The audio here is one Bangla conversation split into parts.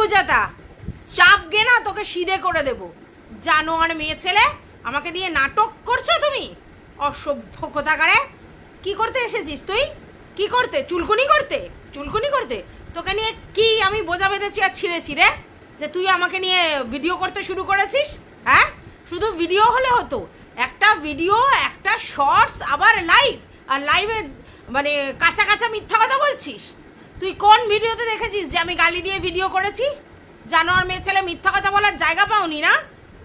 গুজাতা। চাপ গে না, তোকে সিধে করে দেব। জানো আর মেয়ে ছেলে, আমাকে দিয়ে নাটক করছ তুমি? অসভ্য কোথাকারে। কি করতে এসেছিস তুই? কি করতে? চুলকুনি করতে? চুলকুনি করতে? তোকে নিয়ে কি আমি বোঝা বেঁধেছি আর ছিঁড়েছি রে? যে তুই আমাকে নিয়ে ভিডিও করতে শুরু করেছিস? হ্যাঁ? শুধু ভিডিও হলে হতো। একটা ভিডিও, একটা শর্টস, আবার লাইভ। আর লাইভে মানে কাঁচা কাঁচা মিথ্যা কথা বলছিস? তুই কোন ভিডিওতে দেখেছিস যে আমি গালি দিয়ে ভিডিও করেছি? জানোয়ার মেয়ে ছেলে মিথ্যা কথা বলার জায়গা পাওনি না?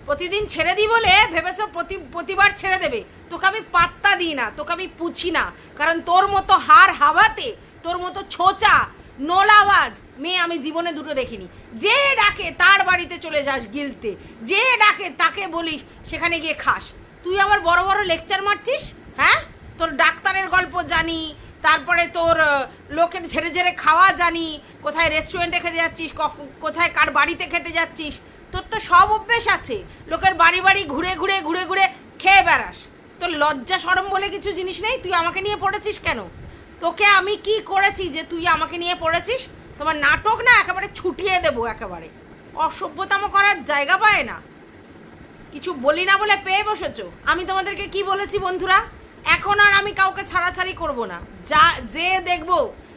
প্রতিদিন ছেড়ে দিই বলে ভেবেছ প্রতি প্রতিবার ছেড়ে দেবে। তোকে আমি পাত্তা দিই না, তোকে আমি পুছি না। কারণ তোর মতো হার হাওয়াতে, তোর মতো ছোচা নোলাবাজ মেয়ে আমি জীবনে দুটো দেখিনি। যে ডাকে তার বাড়িতে চলে যাস গিলতে, যে ডাকে তাকে বলিস সেখানে গিয়ে খাস। তুই আবার বড় বড় লেকচার মারছিস? হ্যাঁ? তোর ডাক্তারের গল্প জানি, তারপরে তোর লোকের ঝেড়ে ঝেড়ে খাওয়া জানি, কোথায় রেস্টুরেন্টে খেতে যাচ্ছিস কোথায় কার বাড়িতে খেতে যাচ্ছিস। তোর তো সব অভ্যেস আছে। লোকের বাড়ি বাড়ি ঘুরে ঘুরে ঘুরে ঘুরে খেয়ে বেড়াস। তোর লজ্জা সরম বলে কিছু জিনিস নেই? তুই আমাকে নিয়ে পড়েছিস কেন? তোকে আমি কি করেছি যে তুই আমাকে নিয়ে পড়েছিস? তোমার নাটক না একেবারে ছুটিয়ে দেবো একেবারে। অসভ্যতাম করার জায়গা পায় না। কিছু বলি না বলে পেয়ে বসেছ। আমি তোমাদেরকে কি বলেছি বন্ধুরা? এখন আর আমি কাউকে ছাড়াছাড়ি করব না। যা, যে দেখব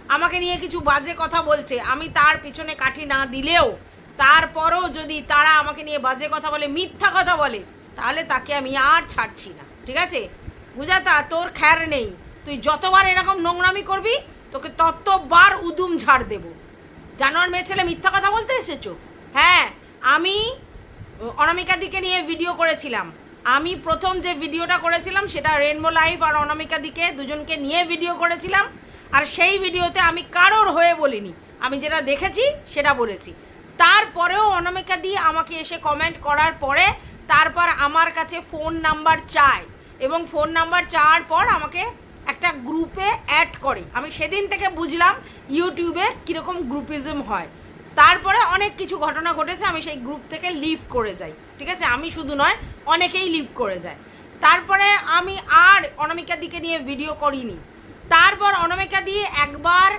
আমাকে নিয়ে কিছু বাজে কথা বলছে, আমি তার পিছনে কাঠি না দিলেও, তারপরও যদি তারা আমাকে নিয়ে বাজে কথা বলে, মিথ্যা কথা বলে, তাহলে তাকে আমি আর ছাড়ছি না। ঠিক আছে? বুঝাতা, তোর খ্যার নেই। তুই যতবার এরকম নোংরামি করবি, তোকে ততবার উদুম ঝাড় দেবো। জানোয়ার মেয়ে ছেলে মিথ্যা কথা বলতে এসেছ? হ্যাঁ আমি অনামিকার দিকে নিয়ে ভিডিও করেছিলাম। আমি প্রথম যে ভিডিওটা করেছিলাম, সেটা রেনবো লাইফ আর অনামিকা দিকে, দুজনকে নিয়ে ভিডিও করেছিলাম। আর সেই ভিডিওতে আমি কারোর হয়ে বলিনি। আমি যেটা দেখেছি, সেটা বলেছি। তারপরেও অনামিকা দিয়ে আমাকে এসে কমেন্ট করার পরে, তারপর আমার কাছে ফোন নাম্বার চায় এবং ফোন নাম্বার চাওয়ার পর আমাকে একটা গ্রুপে অ্যাড করে। আমি সেদিন থেকে বুঝলাম ইউটিউবে কীরকম গ্রুপিজম হয়। তারপরে অনেক কিছু ঘটনা ঘটেছে, আমি সেই গ্রুপ থেকে লিভ করে যাই। ঠিক আছে? আমি শুধু নয়, অনেকেই লিভ করে যায়। তারপরে আমি আর অনামিকার দিকে নিয়ে ভিডিও করিনি। তারপর অনামিকা দিয়ে একবার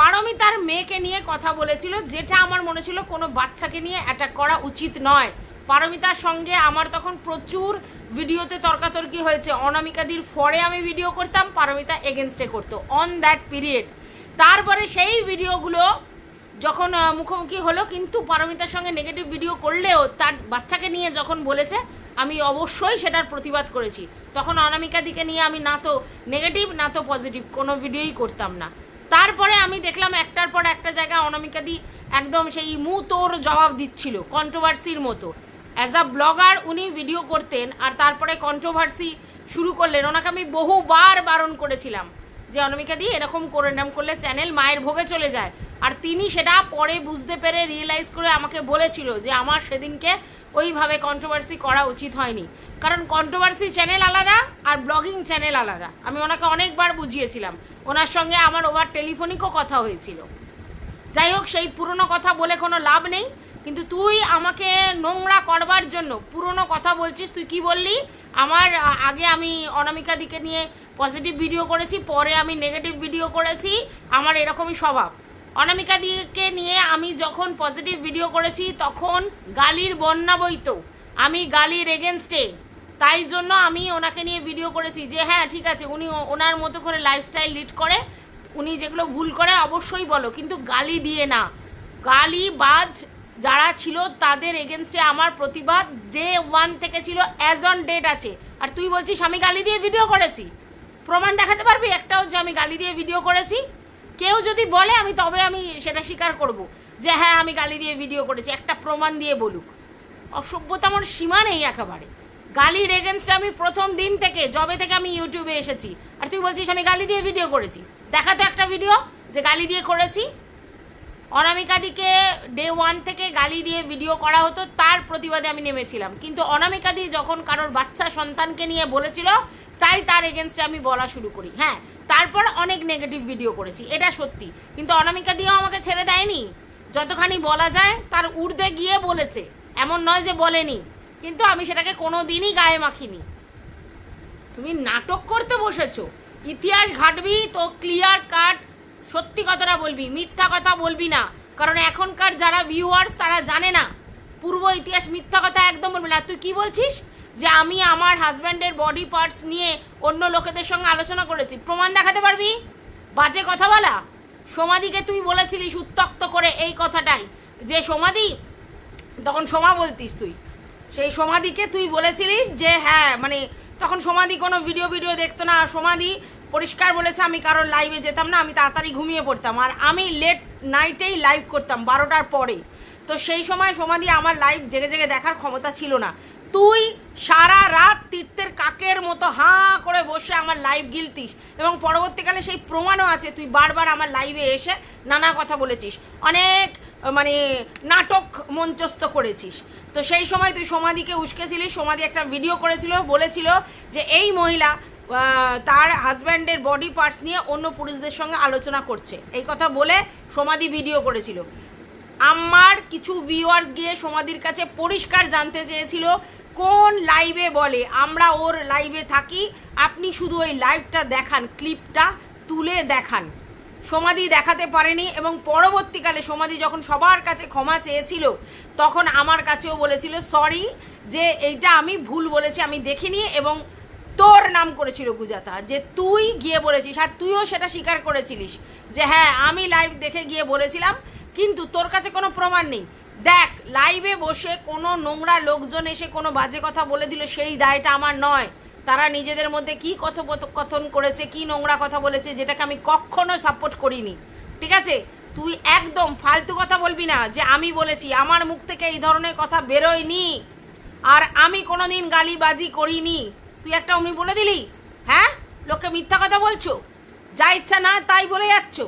পারমিতার মেয়েকে নিয়ে কথা বলেছিল, যেটা আমার মনে ছিল কোনো বাচ্চাকে নিয়ে অ্যাটাক করা উচিত নয়। পারমিতার সঙ্গে আমার তখন প্রচুর ভিডিওতে তর্কাতর্কি হয়েছে। অনামিকাদির ফরে আমি ভিডিও করতাম, পারমিতা এগেনস্টে করতো। অন দ্যাট পিরিয়ড তারপরে সেই ভিডিওগুলো যখন মুখোমুখি হলো, কিন্তু পারমিতার সঙ্গে নেগেটিভ ভিডিও করলেও তার বাচ্চাকে নিয়ে যখন বলেছে, আমি অবশ্যই সেটার প্রতিবাদ করেছি। তখন অনামিকা দিকে নিয়ে আমি না তো নেগেটিভ না তো পজিটিভ কোনো ভিডিওই করতাম না। তারপরে আমি দেখলাম একটার পর একটা জায়গায় অনামিকা দি একদম সেই মু তোর জবাব দিচ্ছিল কন্ট্রোভার্সির মতো। অ্যাজ আ ব্লগার উনি ভিডিও করতেন, আর তারপরে কন্ট্রোভার্সি শুরু করলেন। ওনাকে আমি বহুবার বারণ করেছিলাম। যে অনামিকা দি, এরকম করে নাম করলে চ্যানেল মায়ের ভোগে চলে যায়। আর তিনি সেটা পরে বুঝতে পেরে রিয়েলাইজ করে আমাকে বলেছিল যে আমার সেদিনকে ওইভাবে কন্ট্রোভার্সি করা উচিত হয়নি। কারণ কন্ট্রোভার্সি চ্যানেল আলাদা আর ব্লগিং চ্যানেল আলাদা। আমি ওনাকে অনেকবার বুঝিয়েছিলাম। ওনার সঙ্গে আমার ওভার টেলিফোনিকও কথা হয়েছিল। যাই হোক, সেই পুরনো কথা বলে কোনো লাভ নেই। কিন্তু তুই আমাকে নোংরা করবার জন্য পুরনো কথা বলছিস, তুই কি বললি? আমার আগে আমি অনামিকা দিকে নিয়ে পজিটিভ ভিডিও করেছি, পরে আমি নেগেটিভ ভিডিও করেছি, আমার এরকমই স্বভাব। অনামিকা দিকে নিয়ে আমি যখন পজিটিভ ভিডিও করেছি, তখন গালির বন্যা বইতো। আমি গালির এগেনস্টে তাই জন্য আমি ওনাকে নিয়ে ভিডিও করেছি যে হ্যাঁ ঠিক আছে, উনি ওনার মতো করে লাইফস্টাইল লিড করে। উনি যেগুলো ভুল করে, অবশ্যই বলো, কিন্তু গালি দিয়ে না। গালি বাজ যারা ছিল, তাদের এগেনস্টে আমার প্রতিবাদ ডে ওয়ান থেকে ছিল অ্যাজ অন ডেট আছে। আর তুই বলছিস, আমি গালি দিয়ে ভিডিও করেছি? প্রমাণ দেখাতে পারবি? একটাও যে আমি গালি দিয়ে ভিডিও করেছি। কেউ যদি বলে, আমি তবে আমি সেটা স্বীকার করব যে হ্যাঁ আমি গালি দিয়ে ভিডিও করেছি। একটা প্রমাণ দিয়ে বলুক। অসভ্যতা আমার সীমা নেই একেবারে। গালির এগেনস্টে আমি প্রথম দিন থেকে জবে থেকে আমি ইউটিউবে এসেছি, আর তুই বলছিস আমি গালি দিয়ে ভিডিও করেছি। দেখা তো একটা ভিডিও যে গালি দিয়ে করেছি। অনামিকাদিকে ডে ওয়ান থেকে গালি দিয়ে ভিডিও করা হতো, তার প্রতিবাদে আমি নেমেছিলাম। কিন্তু অনামিকাদি যখন কারোর বাচ্চা সন্তানকে নিয়ে বলেছিল তাই তার এগেনস্টে আমি বলা শুরু করি। হ্যাঁ তারপর অনেক নেগেটিভ ভিডিও করেছি, এটা সত্যি। কিন্তু অনামিকা দিয়েও আমাকে ছেড়ে দেয়নি। যতখানি বলা যায়, তার ঊর্ধ্বে গিয়ে বলেছে। এমন নয় যে বলেনি। কিন্তু আমি সেটাকে কোনো দিনই গায়ে মাখিনি। তুমি নাটক করতে বসেছো। ইতিহাস ঘাটবি, তো ক্লিয়ার কাট সত্যি কথাটা বলবি, মিথ্যা কথা বলবি না। কারণ এখনকার যারা ভিউয়ার্স তারা জানে না। পূর্ব ইতিহাস মিথ্যা কথা একদম বলবে না। তুই কি বলছিস? যে আমি আমার হাজব্যান্ডের বডি পার্টস নিয়ে অন্য লোকেদের সঙ্গে আলোচনা করেছি। প্রমাণ দেখাতে পারবি? বাজে কথা বলা। সমাধিকে তুই বলেছিলিস উত্তক্ত করে এই কথাটাই। যে সমাধি তখন সোমা বলতিস তুই। সেই সমাধিকে তুই বলেছিলিস যে হ্যাঁ মানে তখন সমাধি কোনো ভিডিও ভিডিও দেখতো না। সমাধি পরিষ্কার বলেছে, আমি কারোর লাইভে যেতাম না, আমি তাড়াতাড়ি ঘুমিয়ে পড়তাম। আর আমি লেট নাইটেই লাইভ করতাম, বারোটার পরে তো সেই সময় সমাধি আমার লাইভ জেগে জেগে দেখার ক্ষমতা ছিল না। তুই সারা রাত তীর্থের কাকের মতো হাঁ করে বসে আমার লাইভ গিলতিস। এবং পরবর্তীকালে সেই প্রমাণও আছে, তুই বারবার আমার লাইভে এসে নানা কথা বলেছিস। অনেক মানে নাটক মঞ্চস্থ করেছিস। তো সেই সময় তুই সমাধিকে উস্কেছিলিস সমাধি একটা ভিডিও করেছিল, বলেছিল যে এই মহিলা তার হাজব্যান্ডের বডি পার্টস নিয়ে অন্য পুরুষদের সঙ্গে আলোচনা করছে। এই কথা বলে সমাধি ভিডিও করেছিল। আমার কিছু ভিউয়ার্স গিয়ে সমাধির কাছে পরিষ্কার জানতে চেয়েছিল, কোন লাইভে বলে, আমরা ওর লাইভে থাকি, আপনি শুধু ওই লাইভটা দেখান ক্লিপটা তুলে দেখান। সমাধি দেখাতে পারেনি এবং পরবর্তীকালে সমাধি যখন সবার কাছে ক্ষমা চেয়েছিল, তখন আমার কাছেও বলেছিল সরি যে এইটা আমি ভুল বলেছি, আমি দেখিনি এবং তোর নাম করেছিল গুজাতা, যে তুই গিয়ে বলেছিস আর তুইও সেটা স্বীকার করেছিলিস, যে হ্যাঁ আমি লাইভ দেখে গিয়ে বলেছিলাম কিন্তু তোর কাছে কোনো প্রমাণ নেই। দেখ লাইভে বসে কোনো নোংরা লোকজন এসে কোনো বাজে কথা বলে দিল, সেই দায়টা আমার নয়। তারা নিজেদের মধ্যে কি কথোপকথন করেছে, কি নোংরা কথা বলেছে, যেটাকে আমি কখনো সাপোর্ট করিনি। ঠিক আছে? তুই একদম ফালতু কথা বলবি না যে আমি বলেছি, আমার মুখ থেকে এই ধরনের কথা বেরোয়নি। আর আমি কোনোদিন গালিবাজি করিনি। তুই একটা অমনি বলে দিলি? হ্যাঁ? লোককে মিথ্যা কথা বলছো? যা ইচ্ছা না তাই বলে যাচ্ছ।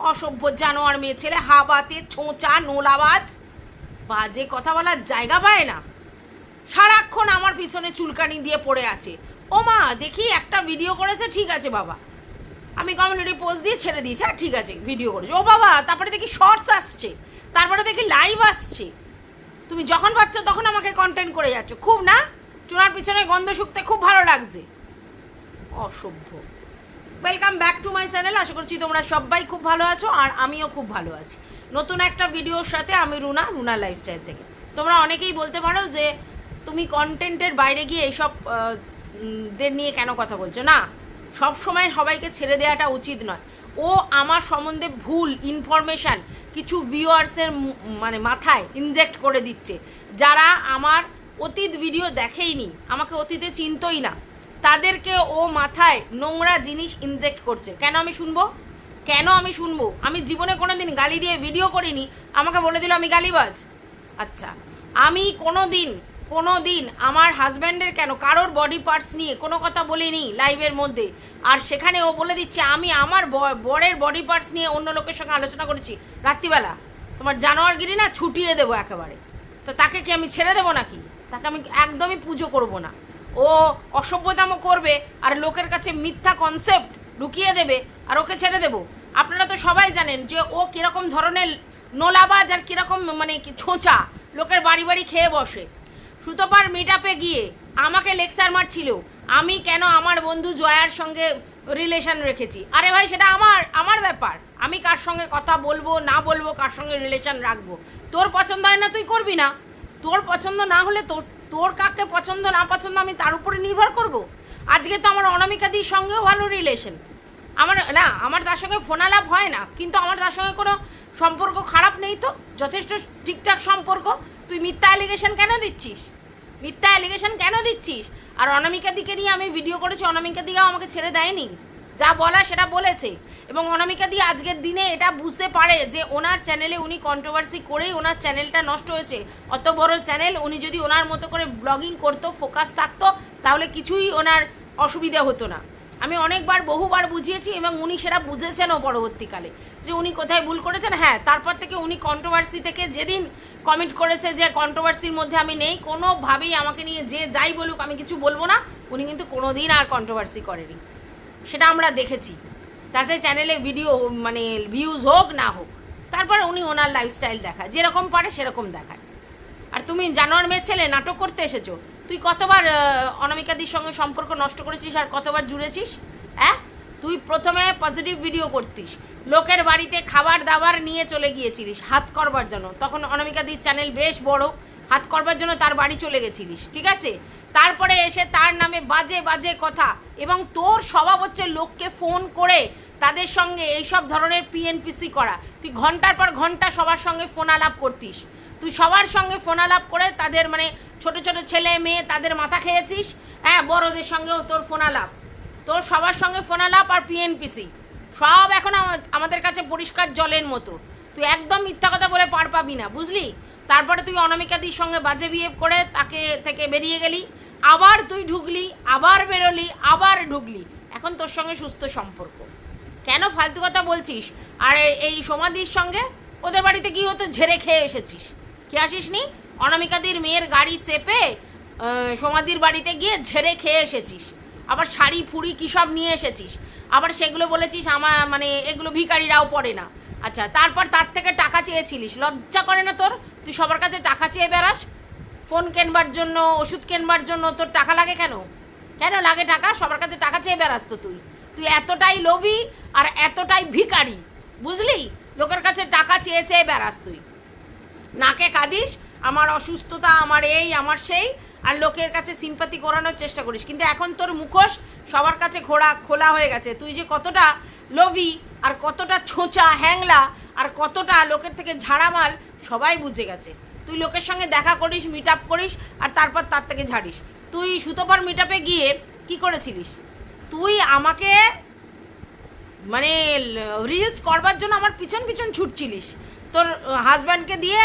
অসভ্য জানোয়ার মেয়ে ছেলে হাবাতে ছোঁচা, নোলাবাজ। বাজে কথা বলার জায়গা পায় না। সারাক্ষণ আমার পিছনে চুলকানি দিয়ে পড়ে আছে। ও মা, দেখি একটা ভিডিও করেছে, ঠিক আছে বাবা। আমি কমিউনিটি পোস্ট দিয়ে ছেড়ে দিয়েছি হ্যাঁ ঠিক আছে ভিডিও করেছে। ও বাবা, তারপরে দেখি শর্টস আসছে, তারপরে দেখি লাইভ আসছে। তুমি যখন পাচ্ছ তখন আমাকে কন্টেন্ট করে যাচ্ছ। খুব না? চুনার পিছনে গন্ধ শুকতে খুব ভালো লাগছে। অসভ্য। Welcome back to my channel আশা করছি তোমরা সবাই খুব ভালো আছো আর আমিও খুব ভালো আছি। নতুন একটা ভিডিওর সাথে আমি রুনা রুনা লাইফস্টাইল থেকে। তোমরা অনেকেই বলতে পারো যে তুমি কন্টেন্টের বাইরে গিয়ে এইসব দের নিয়ে কেন কথা বলছো? না, সব সময় সবাইকে ছেড়ে দেওয়াটা উচিত নয়। ও আমার সম্বন্ধে ভুল ইনফরমেশান কিছু ভিউয়ার্সের মানে মাথায় ইনজেক্ট করে দিচ্ছে। যারা আমার অতীত ভিডিও দেখেইনি, আমাকে অতীতে চিনতই না। তাদেরকে ও মাথায় নোংরা জিনিস ইনজেক্ট করছে। কেন আমি শুনব? কেন আমি শুনব? আমি জীবনে কোনো দিন গালি দিয়ে ভিডিও করিনি। আমাকে বলে দিল আমি গালিবাজ। আচ্ছা আমি কোনো দিন কোনো দিন আমার হাজব্যান্ডের কেন, কারোর বডি পার্টস নিয়ে কোনো কথা বলিনি লাইভের মধ্যে। আর সেখানে ও বলে দিচ্ছে, আমি আমার বরের বডি পার্টস নিয়ে অন্য লোকের সঙ্গে আলোচনা করেছি রাত্রিবেলা। তোমার জানোয়ারগিরি না ছুটিয়ে দেবো একেবারে। তো তাকে কি আমি ছেড়ে দেবো নাকি? তাকে আমি একদমই পুজো করব না। ও অসভ্যতামও করবে আর লোকের কাছে মিথ্যা কনসেপ্ট ঢুকিয়ে দেবে আর ওকে ছেড়ে দেবো। আপনারা তো সবাই জানেন যে ও কীরকম ধরনের নোলাবাজ আর কীরকম মানে ছোঁচা। লোকের বাড়ি বাড়ি খেয়ে বসে। সুতপার মিট গিয়ে আমাকে লেকচার মারছিল। আমি কেন আমার বন্ধু জয়ার সঙ্গে রিলেশন রেখেছি? আরে ভাই, সেটা আমার আমার ব্যাপার। আমি কার সঙ্গে কথা বলব, না বলব, কার সঙ্গে রিলেশন রাখব? তোর পছন্দ হয় না, তুই করবি না। তোর পছন্দ না হলে তোর তোর কাকে পছন্দ, না পছন্দ আমি তার উপরে নির্ভর করব? আজকে তো আমার অনামিকাদির সঙ্গেও ভালো রিলেশন আমার, না, আমার তার সঙ্গে ফোনালাপ হয় না, কিন্তু আমার তার সঙ্গে কোনো সম্পর্ক খারাপ নেই তো? যথেষ্ট ঠিকঠাক সম্পর্ক। তুই মিথ্যা অ্যালিগেশন কেন দিচ্ছিস? মিথ্যা অ্যালিগেশন কেন দিচ্ছিস? আর অনামিকা দিকে নিয়ে আমি ভিডিও করেছি, অনামিকা দিকেও আমাকে ছেড়ে দেয়নি। যা বলা সেটা বলেছে। এবং অনামিকা দিয়ে আজকের দিনে এটা বুঝতে পারে যে ওনার চ্যানেলে উনি কন্ট্রোভার্সি করেই ওনার চ্যানেলটা নষ্ট হয়েছে। অত বড় চ্যানেল উনি যদি ওনার মতো করে ব্লগিং করতো ফোকাস থাকতো, তাহলে কিছুই ওনার অসুবিধা হতো না। আমি অনেকবার, বহুবার বুঝিয়েছি এবং উনি সেটা বুঝেছেনও পরবর্তীকালে যে উনি কোথায় ভুল করেছেন। হ্যাঁ তারপর থেকে উনি কন্ট্রোভার্সি থেকে যেদিন কমেন্ট করেছে যে কন্ট্রোভার্সির মধ্যে আমি নেই, কোনোভাবেই আমাকে নিয়ে যে যাই বলুক আমি কিছু বলব না, উনি কিন্তু কোনোদিন আর কন্ট্রোভার্সি করেনি। সেটা আমরা দেখেছি। যাতে চ্যানেলে ভিডিও মানে ভিউজ হোক না হোক, তারপর উনি ওনার লাইফস্টাইল দেখায়। যেরকম পারে সেরকম দেখায়। আর তুমি জানোয়ার মেয়ে ছেলে, নাটক করতে এসেছ, তুই কতবার অনামিকাদির সঙ্গে সম্পর্ক নষ্ট করেছিস আর কতবার জুড়েছিস? হ্যাঁ তুই প্রথমে পজিটিভ ভিডিও করতিস, লোকের বাড়িতে খাবার দাবার নিয়ে চলে গিয়েছিলিস, হাত করবার জন্য। তখন অনামিকাদির চ্যানেল বেশ বড়। হাত করবার জন্য তার বাড়ি চলে গেছিলিস, ঠিক আছে? তারপরে এসে তার নামে বাজে বাজে কথা এবং তোর স্বভাব হচ্ছে লোককে ফোন করে তাদের সঙ্গে এইসব ধরনের পিএনপিসি করা। তুই ঘণ্টার পর ঘণ্টা সবার সঙ্গে ফোন আলাপ করতিস। তুই সবার সঙ্গে ফোন আলাপ করে তাদের মানে ছোট ছোট ছেলে মেয়ে তাদের মাথা খেয়েছিস? হ্যাঁ বড়দের সঙ্গেও তোর ফোন আলাপ তোর সবার সঙ্গে ফোন আলাপ আর পিএনপিসি সব এখন আমাদের কাছে পরিষ্কার জলের মতো। তুই একদম মিথ্যা কথা বলে পার পাবি না, বুঝলি? তারপরে তুই অনামিকাদির সঙ্গে বাজে বিয়ে করে তাকে থেকে বেরিয়ে গেলি, আবার তুই ঢুকলি, আবার বেরোলি, আবার ঢুকলি। এখন তোর সঙ্গে সুস্থ সম্পর্ক। কেন ফালতু কথা বলছিস? আর এই সমাধির সঙ্গে ওদের বাড়িতে কি হতো? ঝেড়ে খেয়ে এসেছিস। কি আসিস নি অনামিকাদির মেয়ের গাড়ি চেপে সমাধির বাড়িতে গিয়ে ঝেড়ে খেয়ে এসেছিস। আবার শাড়ি, ফুড়ি কী সব নিয়ে এসেছিস? আবার সেগুলো বলেছিস আমার মানে এগুলো ভিখারিরাও পড়ে না। আচ্ছা তারপর তার থেকে টাকা চেয়েছিলিস। লজ্জা করে না তোর? তুই সবার কাছে টাকা চেয়ে বেড়াস? ফোন কেনবার জন্য, ওষুধ কেনবার জন্য তোর টাকা লাগে কেন? কেন লাগে টাকা? সবার কাছে টাকা চেয়ে বেড়াস তো তুই। তুই এতটাই লোভী আর এতটাই ভিকারি বুঝলি? লোকের কাছে টাকা চেয়ে চেয়ে বেড়াস তুই। নাকে কাঁদিস আমার অসুস্থতা, আমার এই, আমার সেই, আর লোকের কাছে সিম্পাতি করানোর চেষ্টা করিস। কিন্তু এখন তোর মুখোশ সবার কাছে ঘোড়া, খোলা হয়ে গেছে। তুই যে কতটা লোভী আর কতটা ছোঁচা, হ্যাংলা আর কতটা লোকের থেকে ঝাড়ামাল, সবাই বুঝে গেছে। তুই লোকের সঙ্গে দেখা করিস মিট আপ করিস আর তারপর তার থেকে ঝাড়িস। তুই সুতোপার মিট আপে গিয়ে কি করেছিলিস? তুই আমাকে মানে রিলস করবার জন্য আমার পিছন পিছন ছুটছিলিস। তোর হাজব্যান্ডকে দিয়ে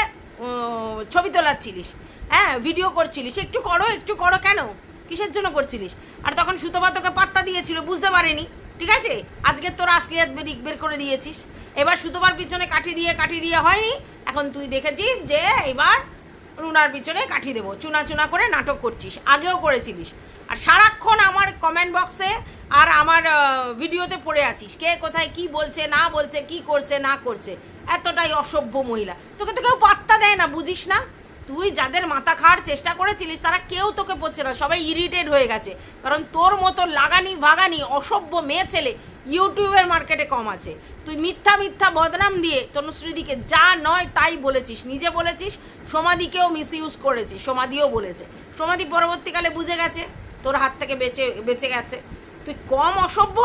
ছবি তোলাচ্ছিলিস। হ্যাঁ ভিডিও করছিলিস। একটু করো একটু করো কেন? কিসের জন্য করছিলিস? আর তখন সুতপা তোকে পাত্তা দিয়েছিল, বুঝতে পারেনি। ঠিক আছে? আজকে তোর আসলিয়াত বের বের করে দিয়েছিস। এবার সুতোবার পিছনে কাঠি দিয়ে কাঠি দিয়ে হয়নি। এখন তুই দেখেছিস যে এবার রুনার পিছনে কাঠি দেবো। চুনা চুনা করে নাটক করছিস। আগেও করেছিলিস। আর সারাক্ষণ আমার কমেন্ট বক্সে আর আমার ভিডিওতে পড়ে আছিস। কে কোথায় কি বলছে, না বলছে, কি করছে, না করছে। এতটাই অসভ্য মহিলা। তোকে তো কেউ পাত্তা দেয় না, বুঝিস না? তুই যাদের মাথা খাওয়ার চেষ্টা করেছিলিস, তারা কেউ তোকে পড়ছে না, সবাই ইরিটেড হয়ে গেছে। কারণ তোর মতো লাগানি ভাগানি অসভ্য মেয়ে ছেলে ইউটিউবের মার্কেটে কম আছে। তুই মিথ্যা মিথ্যা বদনাম দিয়ে তনুশ্রীদিকে যা নয় তাই বলেছিস, নিজে বলেছিস, সমাধিকেও মিস ইউজ করেছিস, সমাধিও বলেছে। সমাধি পরবর্তীকালে বুঝে গেছে, তোর হাত থেকে বেঁচে বেঁচে গেছে। তুই কম অসভ্য?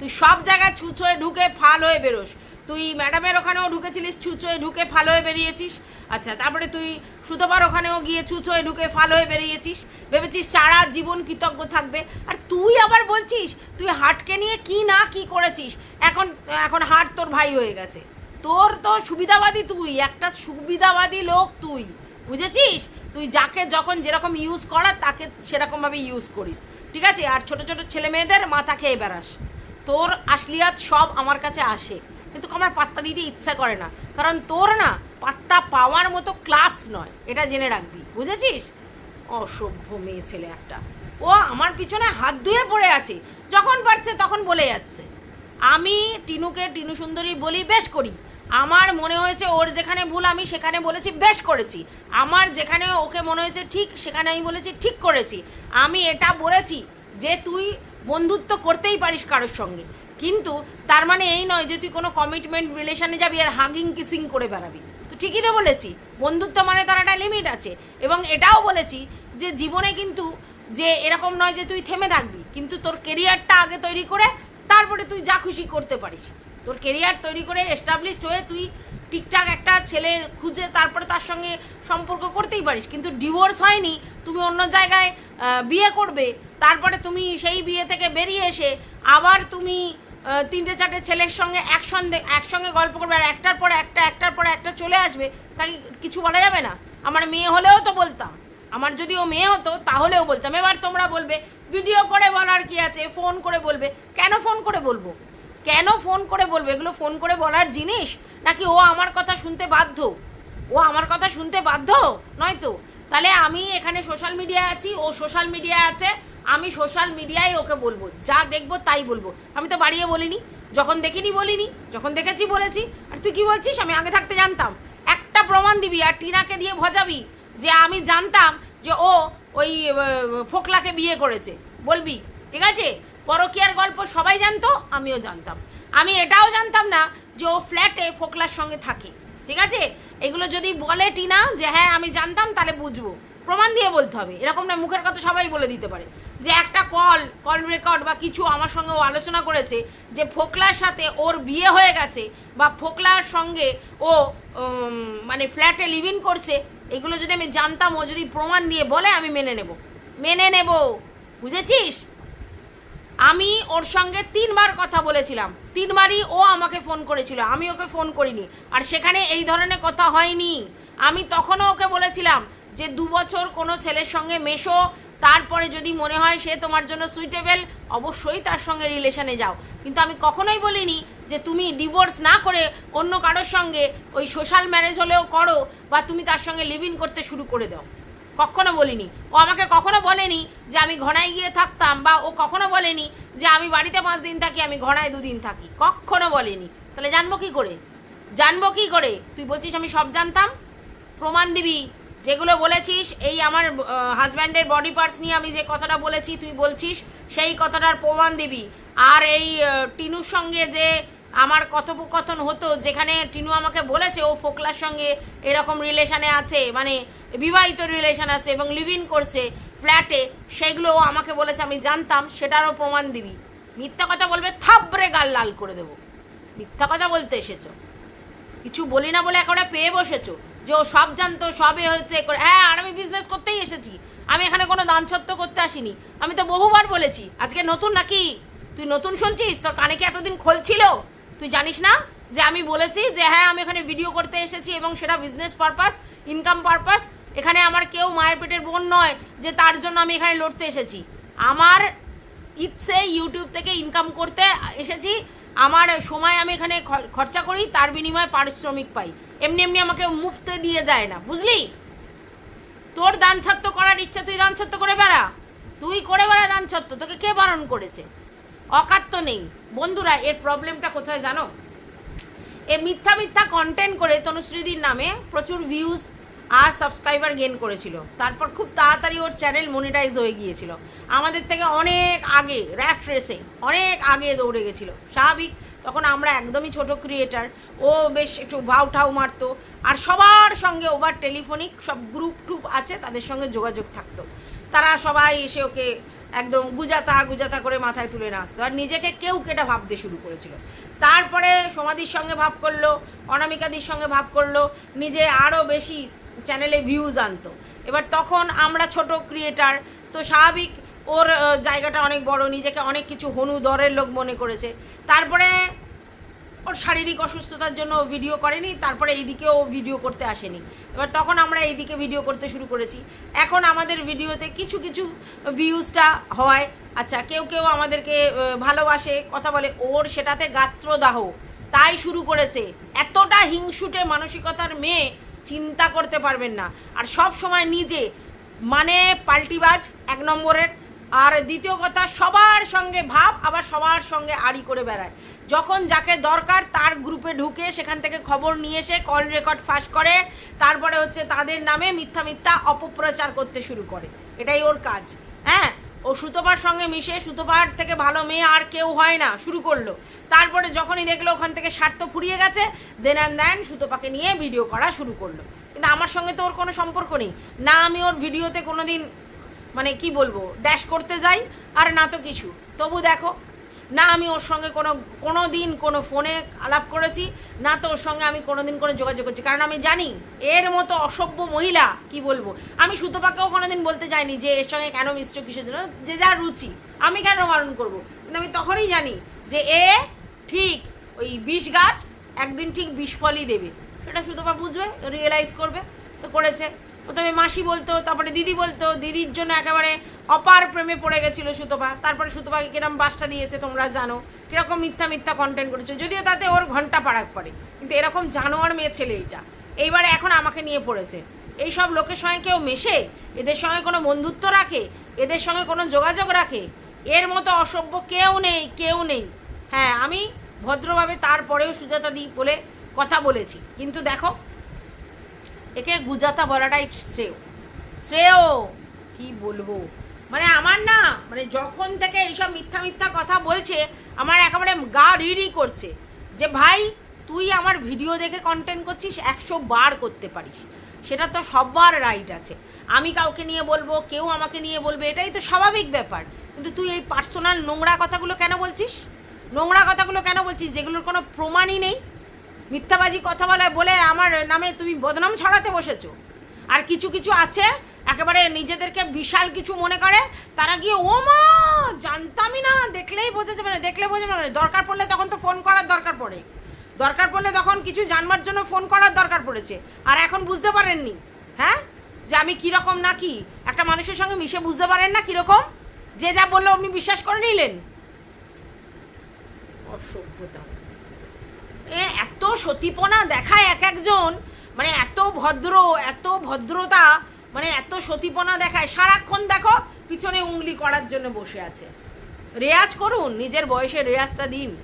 তুই সব জায়গায় ছুঁচ হয়ে ঢুকে ফাল হয়ে বেরোস। তুই ম্যাডামের ওখানেও ঢুকেছিলিস ছুঁচ হয়ে ঢুকে ফাল হয়ে বেরিয়েছিস। আচ্ছা তারপরে তুই সুতোবার ওখানেও গিয়ে ছুঁচ হয়ে ঢুকে ফাল হয়ে বেরিয়েছিস। ভেবেছিস সারা জীবন কৃতজ্ঞ থাকবে। আর তুই আবার বলছিস, তুই হাটকে নিয়ে কি না কি করেছিস? এখন এখন হাট তোর ভাই হয়ে গেছে। তোর তো সুবিধাবাদী তুই, একটা সুবিধাবাদী লোক তুই। বুঝেছিস? তুই যাকে যখন যেরকম ইউজ করার, তাকে সেরকমভাবে ইউজ করিস। ঠিক আছে? আর ছোট ছোট ছেলে মেয়েদের মাথা খেয়ে বেড়াস। তোর আসলিয়াত সব আমার কাছে আসে। কিন্তু আমার পাত্তা দিতে ইচ্ছা করে না। কারণ তোর না পাত্তা পাওয়ার মতো ক্লাস নয়। এটা জেনে রাখবি। বুঝেছিস? অসভ্য মেয়ে ছেলে একটা। ও আমার পিছনে হাত ধুয়ে পড়ে আছে। যখন পারছে তখন বলে যাচ্ছে। আমি টিনুকে টিনু সুন্দরী বলি বেশ করি। আমার মনে হয়েছে ওর যেখানে ভুল আমি সেখানে বলেছি বেশ করেছি। আমার যেখানে ওকে মনে হয়েছে ঠিক সেখানে আমি বলেছি ঠিক করেছি। আমি এটা বলেছি যে তুই বন্ধুত্ব করতেই পারিস কারোর সঙ্গে। কিন্তু তার মানে এই নয় যে তুই কোনো কমিটমেন্ট রিলেশনে যাবি আর হাগিং কিসিং করে বেড়াবি। তো ঠিকই তো বলেছি, বন্ধুত্ব মানে তার একটা লিমিট আছে। এবং এটাও বলেছি যে জীবনে কিন্তু যে এরকম নয় যে তুই থেমে থাকবি, কিন্তু তোর কেরিয়ারটা আগে তৈরি করে তারপরে তুই যা খুশি করতে পারিস। তোর কেরিয়ার তৈরি করে এস্টাবলিশড হয়ে তুই ঠিকঠাক একটা ছেলে খুঁজে তারপরে তার সঙ্গে সম্পর্ক করতেই পারিস। কিন্তু ডিভোর্স হয়নি, তুমি অন্য জায়গায় বিয়ে করবে, তারপরে তুমি সেই বিয়ে থেকে বেরিয়ে এসে আবার তুমি তিনটে চারটে ছেলের সঙ্গে একসঙ্গে একসঙ্গে গল্প করবে আর একটার পর একটা, একটার পর একটা চলে আসবে তাকে কিছু বলা যাবে না? আমার মেয়ে হলেও তো বলতাম। আমার যদি ও মেয়ে হতো, তাহলেও বলতাম। এবার তোমরা বলবে, ভিডিও করে বলার কি আছে? ফোন করে বলবে। কেন ফোন করে বলব? কেন ফোন করে বলবে? এগুলো ফোন করে বলার জিনিস? নাকি ও আমার কথা শুনতে বাধ্য? ও আমার কথা শুনতে বাধ্য? নয় তো? তাহলে আমি এখানে সোশ্যাল মিডিয়ায় আছি, ও সোশ্যাল মিডিয়ায় আছে, আমি সোশ্যাল মিডিয়ায় ওকে বলব। যা দেখব তাই বলব। আমি তো বাড়িয়ে বলিনি। যখন দেখিনি বলিনি, যখন দেখেছি বলেছি। আর তুই কি বলছিস? আমি আগে থাকতে জানতাম। একটা প্রমাণ দিবি আর টিনাকে দিয়ে ভজাবি যে আমি জানতাম যে ও ওই ফোকলাকে বিয়ে করেছে। বলবি, ঠিক আছে? পরকীয়ার গল্প সবাই জানতো, আমিও জানতাম। আমি এটাও জানতাম না যে ও ফ্ল্যাটে ফোকলার সঙ্গে থাকে, ঠিক আছে? এগুলো যদি বলে টিনা যে হ্যাঁ আমি জানতাম, তাহলে বুঝব। প্রমাণ দিয়ে বলতে হবে, এরকম না, মুখের কথা সবাই বলে দিতে পারে। যে একটা কল কল রেকর্ড বা কিছু আমার সঙ্গে ও আলোচনা করেছে যে ফোকলার সাথে ওর বিয়ে হয়ে গেছে বা ফোকলার সঙ্গে ও মানে ফ্ল্যাটে লিভ ইন করছে, এগুলো যদি আমি জানতাম, ও যদি প্রমাণ দিয়ে বলে, আমি মেনে নেব। মেনে নেব। বুঝেছিস? আমি ওর সঙ্গে তিনবার কথা বলেছিলাম। তিনবারই ও আমাকে ফোন করেছিল। আমি ওকে ফোন করিনি। আর সেখানে এই ধরনের কথা হয়নি। আমি তখনও ওকে বলেছিলাম যে, দু বছর কোনো ছেলের সঙ্গে মেশো। তারপরে যদি মনে হয় সে তোমার জন্য সুইটেবল অবশ্যই তার সঙ্গে রিলেশনে যাও। কিন্তু আমি কখনোই বলিনি যে, তুমি ডিভোর্স না করে অন্য কারোর সঙ্গে ওই সোশ্যাল ম্যারেজ হলেও করো বা তুমি তার সঙ্গে লিভ ইন করতে শুরু করে দাও। কখনো বলিনি। ও আমাকে কখনো বলেনি যে আমি ঘনায় গিয়ে থাকতাম বা ও কখনো বলেনি যে আমি বাড়িতে পাঁচ দিন থাকি, আমি ঘনায় দুদিন থাকি। কখনো বলেনি। তাহলে জানব কি করে? জানব কি করে? তুই বলছিস আমি সব জানতাম? প্রমাণ দিবি। যেগুলো বলেছিস, এই আমার হাজব্যান্ডের বডি পার্টস নিয়ে আমি যে কথাটা বলেছি, তুই বলছিস, সেই কথাটার প্রমাণ দিবি। আর এই টিনুর সঙ্গে যে আমার কথোপকথন হতো, যেখানে টিনু আমাকে বলেছে, ও ফোকলার সঙ্গে এরকম রিলেশনে আছে মানে বিবাহিত রিলেশন আছে এবং লিভ ইন করছে ফ্ল্যাটে সেগুলো আমাকে বলেছে, আমি জানতাম, সেটারও প্রমাণ দিবি। মিথ্যা কথা বলবে থাবড়ে গাল লাল করে দেবো। মিথ্যা কথা বলতে এসেছ। কিছু বলি না বলে একেবারে পেয়ে বসেছো যে ও সব জানতো সবে হয়েছে হ্যাঁ আর আমি বিজনেস করতেই এসেছি। আমি এখানে কোনো দান সত্য করতে আসিনি। আমি তো বহুবার বলেছি, আজকে নতুন নাকি? তুই নতুন শুনছিস? তোর কানে কি এতদিন খোলছিল তুই জানিস না যে আমি বলেছি যে হ্যাঁ আমি এখানে ভিডিও করতে এসেছি এবং সেটা বিজনেস পারপাস ইনকাম পারপাস এখানে আমার কেউ মায়ের পেটের বোন নয় যে তার জন্য আমি এখানে লড়তে এসেছি। আমার ইচ্ছে ইউটিউব থেকে ইনকাম করতে এসেছি। আমার সময় আমি এখানে খরচা করি, তার বিনিময়ে পারিশ্রমিক পাই। এমনি এমনি আমাকে মুফতে দিয়ে যায় না, বুঝলি? তোর দান ছত্ত করার ইচ্ছা, তুই দান ছত্ত করে বেড়া। তুই করে বেড়া দান ছত্ত, তোকে কে বারণ করেছে? অকাত্য নেই। বন্ধুরা, এর প্রবলেমটা কোথায় জানো? এ মিথ্যা মিথ্যা কন্টেন্ট করে তনুশ্রীদির নামে প্রচুর ভিউজ আর সাবস্ক্রাইবার গেন করেছিল। তারপর খুব তাড়াতাড়ি ওর চ্যানেল মনিটাইজ হয়ে গিয়েছিল। আমাদের থেকে অনেক আগে র্যাট রেসে অনেক আগে দৌড়ে গেছিল। স্বাভাবিক, তখন আমরা একদমই ছোট ক্রিয়েটার ও বেশ একটু ভাউ ঠাউ মারতো। আর সবার সঙ্গে ওভার টেলিফোনিক সব গ্রুপ টুপ আছে, তাদের সঙ্গে যোগাযোগ থাকতো। তারা সবাই এসে ওকে একদম গুজাতা গুজাতা করে মাথায় তুলে না আসতো। আর নিজেকে কেউ কেটা ভাবতে শুরু করেছিল। তারপরে সমাধির সঙ্গে ভাব করল, অনামিকাদির সঙ্গে ভাব করল, নিজে আরও বেশি চ্যানেলে ভিউজ আনতো। এবার তখন আমরা ছোট ক্রিয়েটার তো স্বাভাবিক ওর জায়গাটা অনেক বড়, নিজেকে অনেক কিছু হনু দরের লোক মনে করেছে। তারপরে ওর শারীরিক অসুস্থতার জন্য ভিডিও করেনি, তারপরে এইদিকে ও ভিডিও করতে আসেনি। এবার তখন আমরা এইদিকে ভিডিও করতে শুরু করেছি। এখন আমাদের ভিডিওতে কিছু কিছু ভিউজটা হয়। আচ্ছা কেউ কেউ আমাদেরকে ভালোবাসে, কথা বলে, ওর সেটাতে গাত্রদাহ। তাই শুরু করেছে। এতটা হিংসুটে মানসিকতার মেয়ে চিন্তা করতে পারবেন না। আর সব সময় নিজে মানে পাল্টিবাজ, এক নম্বরের। আর দ্বিতীয় কথা, সবার সঙ্গে ভাব, আবার সবার সঙ্গে আড়ি করে বেড়ায়। যখন যাকে দরকার, তার গ্রুপে ঢুকে সেখান থেকে খবর নিয়ে এসে কল রেকর্ড ফাঁস করে, তারপরে হচ্ছে তাদের নামে মিথ্যা মিথ্যা অপপ্রচার করতে শুরু করে। এটাই ওর কাজ। হ্যাঁ? ও সুতোপার সঙ্গে মিশে সুতোপার থেকে ভালো মেয়ে আর কেউ হয় না, শুরু করল। তারপরে যখনই দেখল ওখান থেকে স্বার্থ ফুরিয়ে গেছে দেন অ্যান্ড দেন সুতোপাকে নিয়ে ভিডিও করা শুরু করল। কিন্তু আমার সঙ্গে তো ওর কোনো সম্পর্ক নেই। না আমি ওর ভিডিওতে কোনো দিন মানে কি বলব ড্যাশ করতে যাই, আর না তো কিছু। তবু দেখো না আমি ওর সঙ্গে কোনো কোনো দিন কোনো ফোনে আলাপ করেছি, না তো ওর সঙ্গে আমি কোনো দিন কোনো যোগাযোগ করছি। কারণ আমি জানি এর মতো অসভ্য মহিলা, কি বলব? আমি সুতোপাকেও কোনো দিন বলতে যাইনি যে এর সঙ্গে কেন মিশ্র কিসের জন্য? যে যার রুচি, আমি কেন বারণ করব? কিন্তু আমি তখনই জানি যে এ ঠিক ওই বিষ গাছ একদিন ঠিক বিষ ফলই দেবে। সেটা সুতোপা বুঝবে, রিয়েলাইজ করবে, তো করেছে। প্রথমে মাসি বলতো, তারপরে দিদি বলতো, দিদির জন্য একেবারে অপার প্রেমে পড়ে গেছিল সুতপা। তারপরে সুতপাকে কিরম বাসটা দিয়েছে তোমরা জানো। কীরকম মিথ্যা মিথ্যা কন্টেন্ট করেছে। যদিও তাতে ওর ঘণ্টা পাড়াক পড়ে, কিন্তু এরকম জানোয়ার মেয়ে ছেলে এইটা এইবারে এখন আমাকে নিয়ে পড়েছে। এই সব লোকের সঙ্গে কেউ মেশে? এদের সঙ্গে কোনো বন্ধুত্ব রাখে? এদের সঙ্গে কোনো যোগাযোগ রাখে? এর মতো অসভ্য কেউ নেই কেউ নেই। হ্যাঁ আমি ভদ্রভাবে তারপরেও সুজাতা দি বলে কথা বলেছি। কিন্তু দেখো একে গুজাতা বলাটাই শ্রেয়। শ্রেয়! কি বলব? মানে আমার না মানে যখন থেকে এইসব মিথ্যা মিথ্যা কথা বলছে, আমার একেবারে গা রিরি করছে যে, ভাই, তুই আমার ভিডিও দেখে কন্টেন্ট করছিস, একশো বার করতে পারিস। সেটা তো সবার রাইট আছে। আমি কাউকে নিয়ে বলব, কেউ আমাকে নিয়ে বলবে, এটাই তো স্বাভাবিক ব্যাপার। কিন্তু তুই এই পার্সোনাল নোংরা কথাগুলো কেন বলছিস? নোংরা কথাগুলো কেন বলছিস? যেগুলোর কোনো প্রমাণই নেই। মিথ্যাবাজি কথা বলে বলে আমার নামে তুমি বদনাম ছড়াতে বসেছো। আর কিছু কিছু আছে, একেবারে নিজেদেরকে বিশাল কিছু মনে করে, তারা গিয়ে, ও মা, জানতামই না, দেখলেই বোঝা যাবে না, দেখলে বোঝা যাবে না। দরকার পড়লে তখন তো ফোন করার দরকার পড়ে। দরকার পড়লে তখন কিছু জানবার জন্য ফোন করার দরকার পড়েছে। আর এখন বুঝতে পারেননি হ্যাঁ? যে আমি কীরকম না কি? একটা মানুষের সঙ্গে মিশে বুঝতে পারেন না কীরকম? যে যা বলল, আপনি বিশ্বাস করে নিলেন? অসভ্যতা। এ এত সতীপনা দেখায় এক একজন মানে এত ভদ্র, এত ভদ্রতা মানে এত সতীপনা দেখায়। সারাক্ষণ দেখো, পিছনে উংলি করার জন্য বসে আছে। রেয়াজ করুন, নিজের বয়সে রেয়াজটা দিন।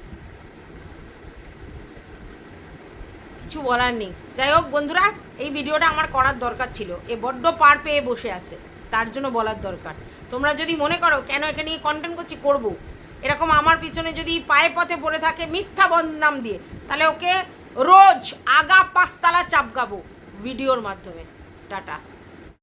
কিছু বলার নেই। যাই হোক বন্ধুরা, এই ভিডিওটা আমার করার দরকার ছিল। এ বড্ড পার পেয়ে বসে আছে। তার জন্য বলার দরকার। তোমরা যদি মনে করো, কেন এখানে কন্টেন্ট করছি, করব। এরকম আমার পিছনে যদি পায়ে পথে পড়ে থাকে মিথ্যা বদনাম দিয়ে, তাহলে ওকে রোজ আগা পাঁচতলা চাপগাবো ভিডিওর মাধ্যমে। টাটা।